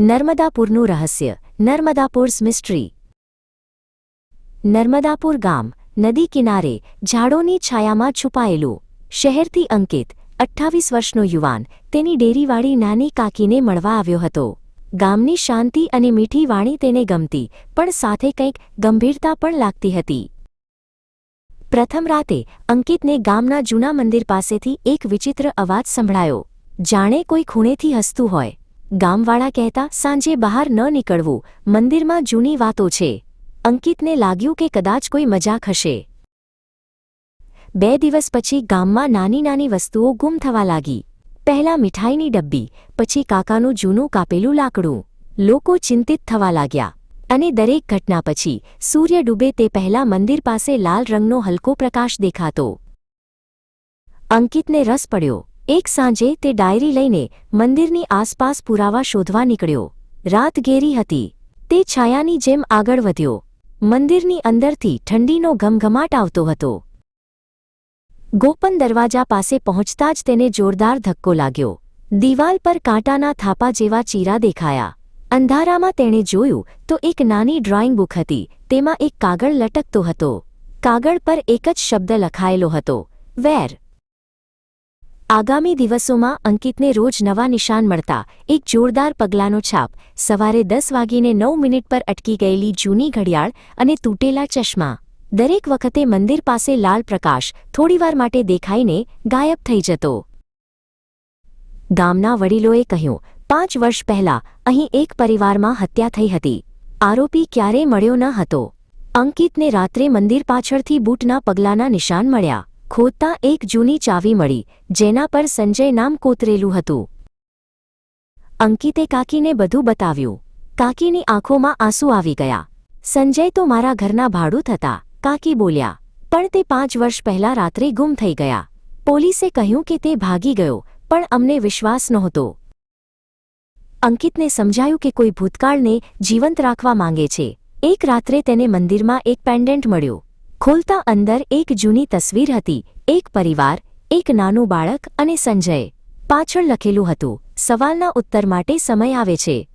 નર્મદાપુરનું રહસ્ય નર્મદાપુર્સ મિસ્ટ્રી નર્મદાપુર ગામ નદી કિનારે ઝાડોની છાયામાં છુપાયેલું શહેરથી અંકિત અઠ્ઠાવીસ વર્ષનો યુવાન તેની ડેરીવાળી નાની કાકીને મળવા આવ્યો હતો ગામની શાંતિ અને મીઠી વાણી તેને ગમતી પણ સાથે કંઈક ગંભીરતા પણ લાગતી હતી પ્રથમ રાતે અંકિતને ગામના જૂના મંદિર પાસેથી એક વિચિત્ર અવાજ સંભળાયો જાણે કોઈ ખૂણેથી હસતું હોય ગામવાળા કહેતા, સાંજે બહાર ન નીકળવું. મંદિરમાં જૂની વાતો છે. અંકિતને લાગ્યું કે કદાચ કોઈ મજાક હશે. બે દિવસ પછી ગામમાં નાની નાની વસ્તુઓ ગુમ થવા લાગી. પહેલા મીઠાઈની ડબ્બી, પછી કાકાનું જૂનું કાપેલું લાકડું. લોકો ચિંતિત થવા લાગ્યા. અને દરેક ઘટના પછી સૂર્ય ડૂબે તે પહેલા મંદિર પાસે લાલ રંગનો હલકો પ્રકાશ દેખાતો. અંકિતને રસ પડ્યો. એક સાંજે તે ડાયરી લઈને મંદિરની આસપાસ પુરાવા શોધવા નીકળ્યો. રાત ઘેરી હતી. તે છાયાની જેમ આગળ વધ્યો. મંદિરની અંદરથી ઠંડીનો ઘમઘમાટ આવતો હતો. ગોપન દરવાજા પાસે પહોંચતા જ તેને જોરદાર ધક્કો લાગ્યો. દિવાલ પર કાંટાના થાપા જેવા ચીરા દેખાયા. અંધારામાં તેણે જોયું તો એક નાની ડ્રોઈંગ બુક હતી. તેમાં એક કાગળ લટકતો હતો. કાગળ પર એક જ શબ્દ લખાયેલો હતો. વેર. આગામી દિવસોમાં અંકિતને રોજ નવા નિશાન મળતા એક જોરદાર પગલાંનો છાપ. સવારે દસ વાગીને નવ મિનિટ પર અટકી ગયેલી જૂની ઘડિયાળ અને તૂટેલા ચશ્મા. દરેક વખતે મંદિર પાસે લાલ પ્રકાશ થોડીવાર માટે દેખાઈને ગાયબ થઈ જતો. ગામના વડીલોએ કહ્યું, પાંચ વર્ષ પહેલા અહીં એક પરિવારમાં હત્યા થઈ હતી. આરોપી ક્યારેય મળ્યો ન હતો. અંકિતને રાત્રે મંદિર પાછળથી બૂટના પગલાંના નિશાન મળ્યા. ખોદતા એક જૂની ચાવી મળી, જેના પર સંજય નામ કોતરેલું હતું. અંકિતે કાકીને બધું બતાવ્યું. કાકીની આંખોમાં આંસુ આવી ગયા. સંજય તો મારા ઘરના ભાડું થતા કાકી બોલ્યા, પણ તે પાંચ વર્ષ પહેલા રાત્રે ગુમ થઈ ગયા. પોલીસે કહ્યું કે તે ભાગી ગયો, પણ અમને વિશ્વાસ નહોતો. અંકિતને સમજાયું કે કોઈ ભૂતકાળને જીવંત રાખવા માંગે છે. એક રાત્રે તેને મંદિરમાં એક પેન્ડન્ટ મળ્યો. ખોલતા અંદર એક જૂની તસવીર હતી. એક પરિવાર, એક નાનું બાળક અને સંજય. પાછળ લખેલું હતું, સવાલના ઉત્તર માટે સમય આવે છે.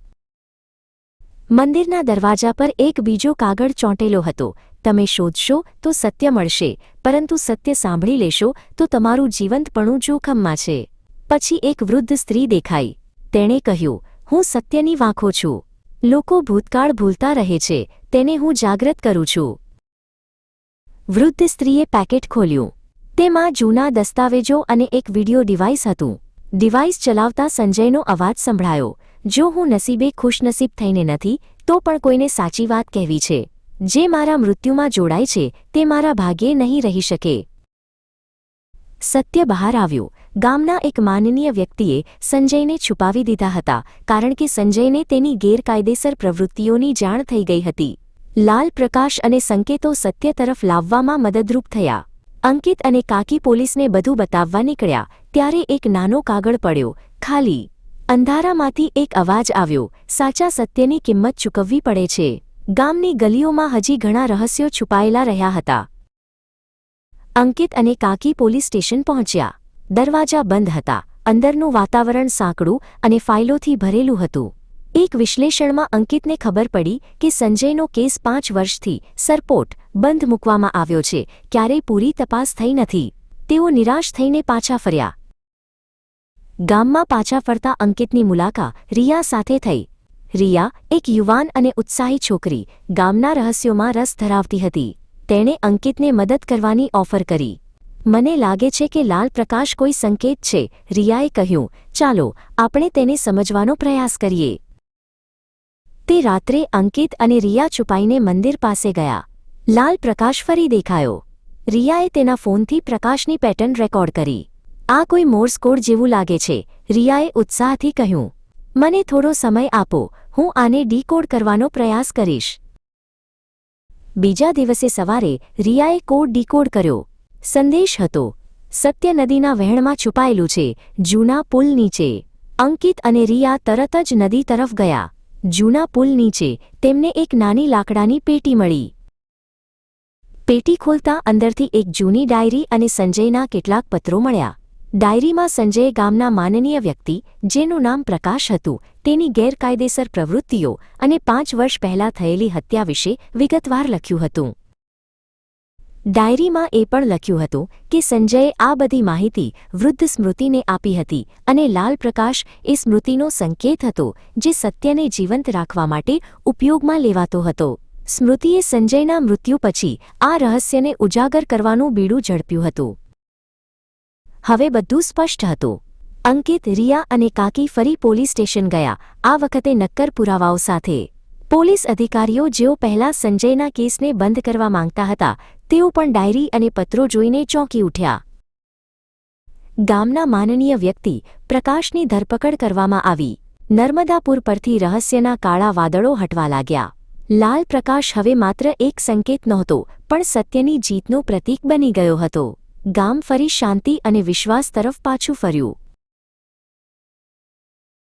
મંદિરના દરવાજા પર એક બીજો કાગળ ચોંટેલો હતો. તમે શોધશો તો સત્ય મળશે, પરંતુ સત્ય સાંભળી લેશો તો તમારું જીવંતપણું જોખમમાં છે. પછી એક વૃદ્ધ સ્ત્રી દેખાઈ. તેણે કહ્યું, હું સત્યની વાંખો છું. લોકો ભૂતકાળ ભૂલતા રહે છે, તેને હું જાગ્રત કરું છું. વૃદ્ધ સ્ત્રીએ પેકેટ ખોલ્યું. તેમાં જૂના દસ્તાવેજો અને એક વિડિયો ડિવાઇસ હતું. ડિવાઇસ ચલાવતા સંજયનો અવાજ સંભળાયો. જો હું નસીબે ખુશનસીબ થઈને નથી, તો પણ કોઈને સાચી વાત કહેવી છે. જે મારા મૃત્યુમાં જોડાય છે, તે મારા ભાગ્યે નહીં રહી શકે. સત્ય બહાર આવ્યું. ગામના એક માનનીય વ્યક્તિએ સંજયને છુપાવી દીધા હતા, કારણ કે સંજયને તેની ગેરકાયદેસર પ્રવૃત્તિઓની જાણ થઈ ગઈ હતી. લાલ પ્રકાશ અને સંકેતો સત્ય તરફ લાવવામાં મદદરૂપ થયા. અંકિત અને કાકી પોલીસને બધું બતાવવા નીકળ્યા, ત્યારે એક નાનો કાગળ પડ્યો, ખાલી. અંધારામાંથી એક અવાજ આવ્યો, સાચા સત્યની કિંમત ચૂકવવી પડે છે. ગામની ગલીઓમાં હજી ઘણા રહસ્યો છુપાયેલા રહ્યા હતા. અંકિત અને કાકી પોલીસ સ્ટેશન પહોંચ્યા. દરવાજા બંધ હતા. અંદરનું વાતાવરણ સાંકડું અને ફાઇલોથી ભરેલું હતું. એક વિશ્લેષણમાં અંકિતને ખબર પડી કે સંજયનો કેસ પાંચ વર્ષથી સરપોટ બંધ મૂકવામાં આવ્યો છે. ક્યારેય પૂરી તપાસ થઈ નથી. તેઓ નિરાશ થઈને પાછા ફર્યા. ગામમાં પાછા ફરતા અંકિતની મુલાકાત રિયા સાથે થઈ. રિયા એક યુવાન અને ઉત્સાહી છોકરી, ગામના રહસ્યોમાં રસ ધરાવતી હતી. તેણે અંકિતને મદદ કરવાની ઓફર કરી. મને લાગે છે કે લાલ પ્રકાશ કોઈ સંકેત છે, રિયાએ કહ્યું. ચાલો, આપણે તેને સમજવાનો પ્રયાસ કરીએ. તે રાત્રે અંકિત અને રિયા છુપાઈને મંદિર પાસે ગયા. લાલ પ્રકાશ ફરી દેખાયો. રિયાએ તેના ફોનથી પ્રકાશની પેટર્ન રેકોર્ડ કરી. આ કોઈ મોર્સ કોડ જેવું લાગે છે, રિયાએ ઉત્સાહથી કહ્યું. મને થોડો સમય આપો, હું આને ડીકોડ કરવાનો પ્રયાસ કરીશ. બીજા દિવસે સવારે રિયાએ કોડ ડીકોડ કર્યો. સંદેશ હતો. સત્ય નદીના વહેણમાં છુપાયેલું છે, જૂના પુલ નીચે. અંકિત અને રિયા તરત જ નદી તરફ ગયા. જૂના પુલ નીચે તેમને એક નાની લાકડાની પેટી મળી. પેટી ખોલતા અંદરથી એક જૂની ડાયરી અને સંજયના કેટલાક પત્રો મળ્યા. ડાયરીમાં સંજયે ગામના માનનીય વ્યક્તિ, જેનું નામ પ્રકાશ હતું, તેની ગેરકાયદેસર પ્રવૃત્તિઓ અને પાંચ વર્ષ પહેલા થયેલી હત્યા વિશે વિગતવાર લખ્યું હતું. ડાયરીમાં એ પણ લખ્યું હતું કે સંજયે આ બધી માહિતી વૃદ્ધ સ્મૃતિને આપી હતી અને લાલ પ્રકાશ એ સ્મૃતિનો સંકેત હતો જે સત્યને જીવંત રાખવા માટે ઉપયોગમાં લેવાતો હતો. સ્મૃતિએ સંજયના મૃત્યુ પછી આ રહસ્યને ઉજાગર કરવાનું બીડું ઝડપ્યું હતું. હવે બધું સ્પષ્ટ હતું. અંકિત, રિયા અને કાકી ફરી પોલીસ સ્ટેશન ગયા. આ વખતે નક્કર પુરાવાઓ સાથે. પોલીસ અધિકારીઓ જેઓ પહેલા સંજયના કેસને બંધ કરવા માંગતા હતા તેઓ પણ ડાયરી અને પત્રો જોઈને ચોંકી ઉઠ્યા. ગામના માનનીય વ્યક્તિ પ્રકાશની ધરપકડ કરવામાં આવી. નર્મદાપુર પરથી રહસ્યના કાળા વાદળો હટવા લાગ્યા. લાલ પ્રકાશ હવે માત્ર એક સંકેત નહોતો, પણ સત્યની જીતનું પ્રતીક બની ગયો હતો. ગામ ફરી શાંતિ અને વિશ્વાસ તરફ પાછું ફર્યું.